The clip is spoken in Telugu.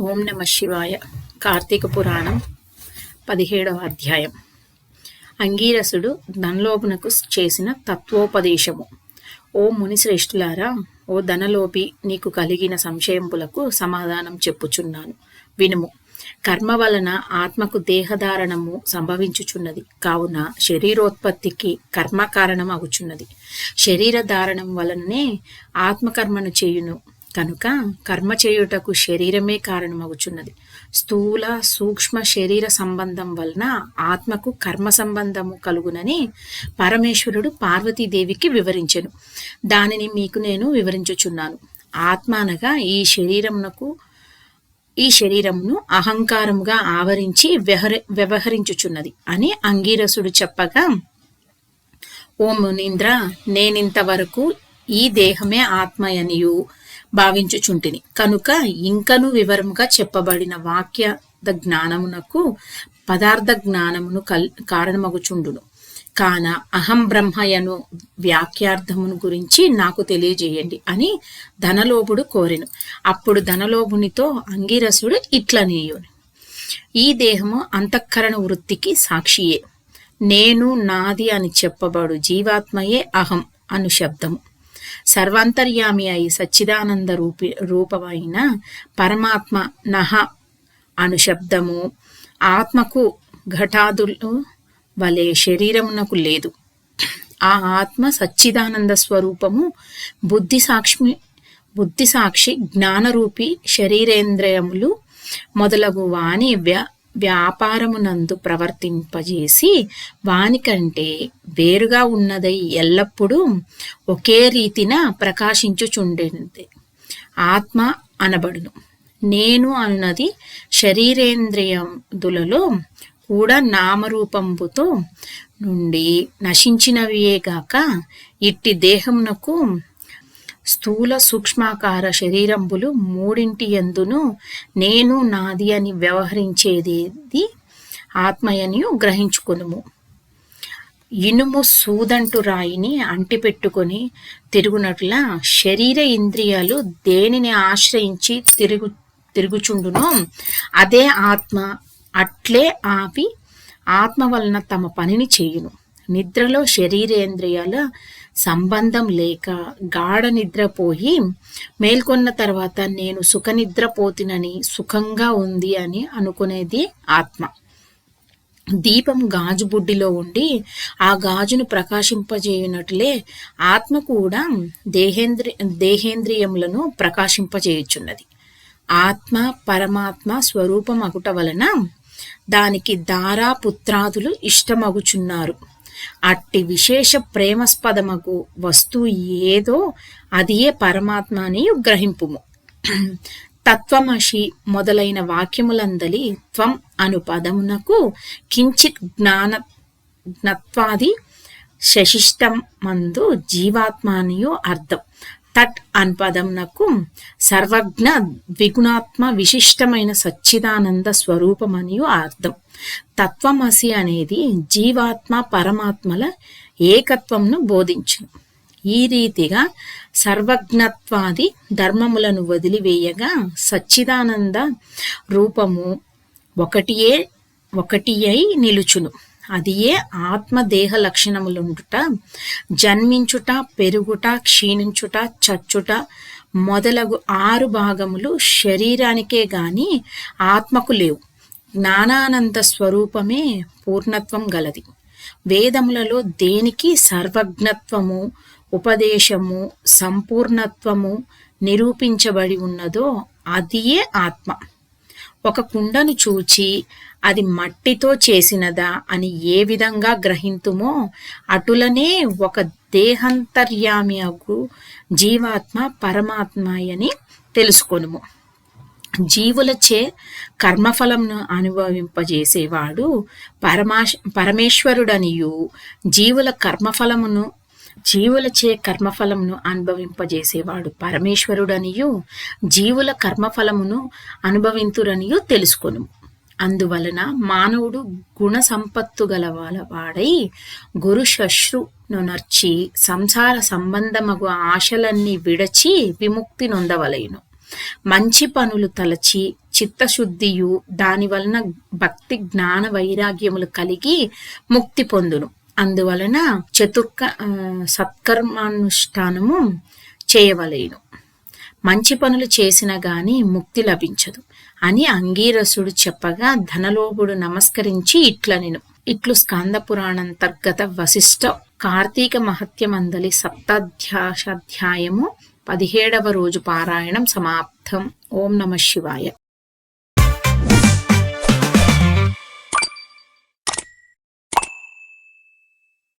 ఓం నమ శివాయ. కార్తీక పురాణం పదిహేడవ అధ్యాయం. అంగీరసుడు ధనలోపునకు చేసిన తత్వోపదేశము. ఓ మునిశ్రేష్ఠులారా ఓ ధనలోపి నీకు కలిగిన సంశయంపులకు సమాధానం చెప్పుచున్నాను. వినుము. కర్మ వలన ఆత్మకు దేహధారణము సంభవించుచున్నది. కావున శరీరోత్పత్తికి కర్మ కారణం అగుచున్నది శరీర ధారణం వలననే ఆత్మకర్మను చేయును. కనుక కర్మ చేయుటకు శరీరమే కారణమగుచున్నది. స్థూల సూక్ష్మ శరీర సంబంధం వలన ఆత్మకు కర్మ సంబంధము కలుగునని పరమేశ్వరుడు పార్వతీదేవికి వివరించెను. దానిని మీకు నేను వివరించుచున్నాను. ఆత్మ అనగా ఈ శరీరమునకు ఈ శరీరమును అహంకారముగా ఆవరించి వ్యవహరి వ్యవహరించుచున్నది అని అంగీరసుడు చెప్పగా ఓ మునీంద్ర నేనింతవరకు ఈ దేహమే ఆత్మయనియు. భావించుచుంటిని కనుక ఇంకను వివరముగా చెప్పబడిన వాక్య జ్ఞానమునకు పదార్థ జ్ఞానమును కల్ కారణమగుచుండును. కాన అహం బ్రహ్మయను వ్యాఖ్యార్థమును గురించి నాకు తెలియజేయండి అని ధనలోభుడు కోరెను. అప్పుడు ధనలోభునితో అంగిరసుడు ఇట్లనీయుని. ఈ దేహము అంతఃకరణ వృత్తికి సాక్షియే. నేను నాది అని చెప్పబడు జీవాత్మయే అహం అను శబ్దము. సర్వాంతర్యామి అయి సచ్చిదానంద రూపి రూపమైన పరమాత్మ నహ అను శబ్దము ఆత్మకు ఘటాదులు వలె శరీరమునకు లేదు. ఆ ఆత్మ సచ్చిదానంద స్వరూపము బుద్ధి సాక్షి బుద్ధి సాక్షి జ్ఞానరూపి శరీరేంద్రియములు మొదలగు వాణి వ్య వ్యాపారమునందు ప్రవర్తింపజేసి వానికంటే వేరుగా ఉన్నదై ఎల్లప్పుడూ ఒకే రీతిన ప్రకాశించుచుండేది. ఆత్మ అనబడును. నేను అన్నది శరీరేంద్రియదులలో కూడా నామరూపంబుతో నుండి నశించినవియేగాక ఇట్టి దేహమునకు స్థూల సూక్ష్మాకార శరీరంబులు మూడింటి ఎందును నేను నాది అని వ్యవహరించేది ఆత్మయనియు గ్రహించుకునుము. ఇనుము సూదంటు రాయిని అంటిపెట్టుకొని తిరుగునట్లా శరీర ఇంద్రియాలు దేనిని ఆశ్రయించి తిరుగు తిరుగుచుండునో అదే ఆత్మ అట్లే ఆపి ఆత్మ వలన తమ పనిని చేయును. నిద్రలో శరీరేంద్రియాల సంబంధం లేక గాఢ నిద్రపోయి మేల్కొన్న తర్వాత నేను సుఖ నిద్రపోతినని సుఖంగా ఉంది అని అనుకునేది ఆత్మ. దీపం గాజు బుడ్డిలో ఉండి ఆ గాజును ప్రకాశింపజేయునట్లే ఆత్మ కూడా దేహేంద్రి దేహేంద్రియములను ప్రకాశింపజేయుచున్నది. ఆత్మ పరమాత్మ స్వరూపం అగుట వలన దానికి దారాపుత్రాదులు ఇష్టమగుచున్నారు. అట్టి విశేష ప్రేమస్పదమగు వస్తువు ఏదో అదియే పరమాత్మ అని గ్రహింపుము. తత్వమషి మొదలైన వాక్యములందలి త్వం అను పదమునకు కించిత్ జ్ఞాన జ్ఞత్వాది శశిష్టం మందు జీవాత్మానియో అర్థం. తట్ పదమునకు సర్వజ్ఞ ద్విగుణాత్మ విశిష్టమైన సచ్చిదానంద స్వరూపమనియు అర్థం. తత్వమసి అనేది జీవాత్మ పరమాత్మల ఏకత్వంను బోధించును. ఈ రీతిగా సర్వజ్ఞత్వాది ధర్మములను వదిలివేయగా సచ్చిదానంద రూపము ఒకటియే ఒకటి అయి నిలుచును. అదియే ఆత్మదేహ లక్షణములుండుట జన్మించుట పెరుగుట క్షీణించుట చచ్చుట మొదలగు ఆరు భాగములు శరీరానికే గాని ఆత్మకు లేవు. జ్ఞానానంద స్వరూపమే పూర్ణత్వం గలది. వేదములలో దేనికి సర్వజ్ఞత్వము ఉపదేశము సంపూర్ణత్వము నిరూపించబడి ఉన్నదో అదియే ఆత్మ. ఒక కుండను చూచి అది మట్టితో చేసినదా అని ఏ విధంగా గ్రహింతుమో అటులనే ఒక దేహంతర్యామి అగు జీవాత్మ పరమాత్మయని తెలుసుకొనుము. జీవులచే కర్మఫలంను అనుభవింపజేసేవాడు పరమాశ పరమేశ్వరుడనియు జీవుల కర్మఫలమును జీవులచే కర్మఫలమును అనుభవింపజేసేవాడు పరమేశ్వరుడనియు జీవుల కర్మఫలమును అనుభవింతురనియు తెలుసుకొను అందువలన మానవుడు గుణ సంపత్తు గలవాడై గురు శశ్రును నర్చి సంసార సంబంధమగు ఆశలన్నీ విడచి విముక్తి నొందవలయును మంచి పనులు తలచి చిత్తశుద్ధియు దాని వలన భక్తి జ్ఞాన వైరాగ్యములు కలిగి ముక్తి పొందును. అందువలన చతుర్క సత్కర్మానుష్ఠానము చేయవలేను. మంచి పనులు చేసినా గాని ముక్తి లభించదు అని అంగీరసుడు చెప్పగా ధనలోభుడు నమస్కరించి ఇట్ల నేను ఇట్లు స్కంద పురాణంతర్గత వశిష్ట కార్తీక మహత్యమందలి సప్తాధ్యాసాధ్యాయము పదిహేడవ రోజు పారాయణం సమాప్తం. ఓం నమ శివాయ.